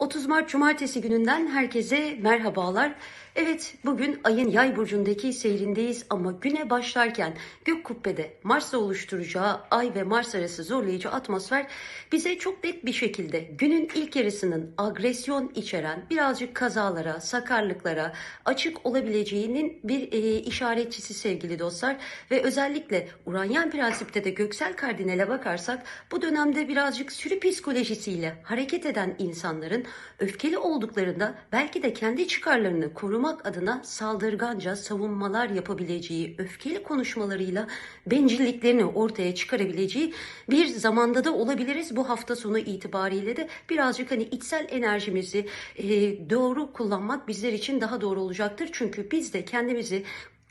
30 Mart Cumartesi gününden herkese merhabalar. Evet bugün ayın yay burcundaki seyrindeyiz ama güne başlarken gök kubbede Mars'la oluşturacağı ay ve Mars arası zorlayıcı atmosfer bize çok net bir şekilde günün ilk yarısının agresyon içeren birazcık kazalara, sakarlıklara açık olabileceğinin bir e, işaretçisi sevgili dostlar ve özellikle Uranyen prensipte de göksel kardinale bakarsak bu dönemde birazcık sürü psikolojisiyle hareket eden insanların öfkeli olduklarında belki de kendi çıkarlarını korumak adına saldırganca savunmalar yapabileceği, öfkeli konuşmalarıyla bencilliklerini ortaya çıkarabileceği bir zamanda da olabiliriz. Bu hafta sonu itibariyle de birazcık hani içsel enerjimizi e, doğru kullanmak bizler için daha doğru olacaktır. Çünkü biz de kendimizi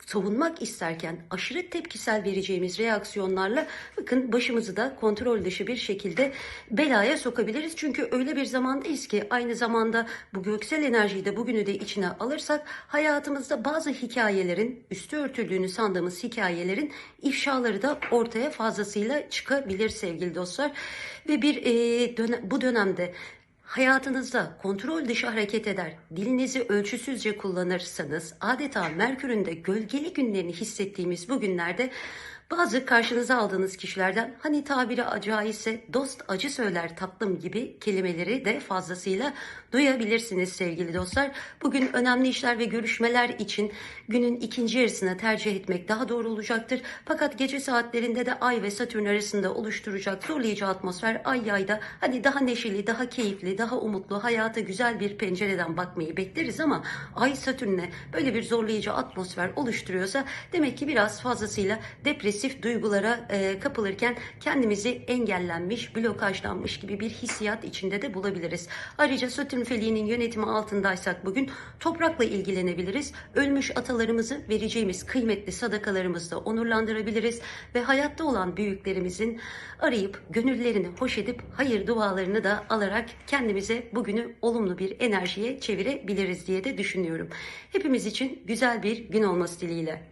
savunmak isterken aşırı tepkisel vereceğimiz reaksiyonlarla bakın başımızı da kontrol dışı bir şekilde belaya sokabiliriz. Çünkü öyle bir zamandayız ki aynı zamanda bu göksel enerjiyi de bugünü de içine alırsak hayatımızda bazı hikayelerin üstü örtüldüğünü sandığımız hikayelerin ifşaları da ortaya fazlasıyla çıkabilir sevgili dostlar. Ve bir e, dönem, bu dönemde Hayatınızda kontrol dışı hareket eder, dilinizi ölçüsüzce kullanırsanız adeta Merkür'ün de gölgeli günlerini hissettiğimiz bu günlerde bazı karşınıza aldığınız kişilerden hani tabiri caizse dost acı söyler tatlım gibi kelimeleri de fazlasıyla duyabilirsiniz sevgili dostlar. Bugün önemli işler ve görüşmeler için günün ikinci yarısını tercih etmek daha doğru olacaktır. Fakat gece saatlerinde de Ay ve Satürn arasında oluşturacak zorlayıcı atmosfer Ay yayda hani daha neşeli, daha keyifli, daha umutlu, hayata güzel bir pencereden bakmayı bekleriz ama Ay Satürn'le böyle bir zorlayıcı atmosfer oluşturuyorsa demek ki biraz fazlasıyla depresif duygulara e, kapılırken kendimizi engellenmiş, blokajlanmış gibi bir hissiyat içinde de bulabiliriz. Ayrıca Satürn feliğinin yönetimi altındaysak bugün toprakla ilgilenebiliriz. Ölmüş atalarımızı vereceğimiz kıymetli sadakalarımızla onurlandırabiliriz ve hayatta olan büyüklerimizin arayıp gönüllerini hoş edip hayır dualarını da alarak kendimize bugünü olumlu bir enerjiye çevirebiliriz diye de düşünüyorum. Hepimiz için güzel bir gün olması dileğiyle.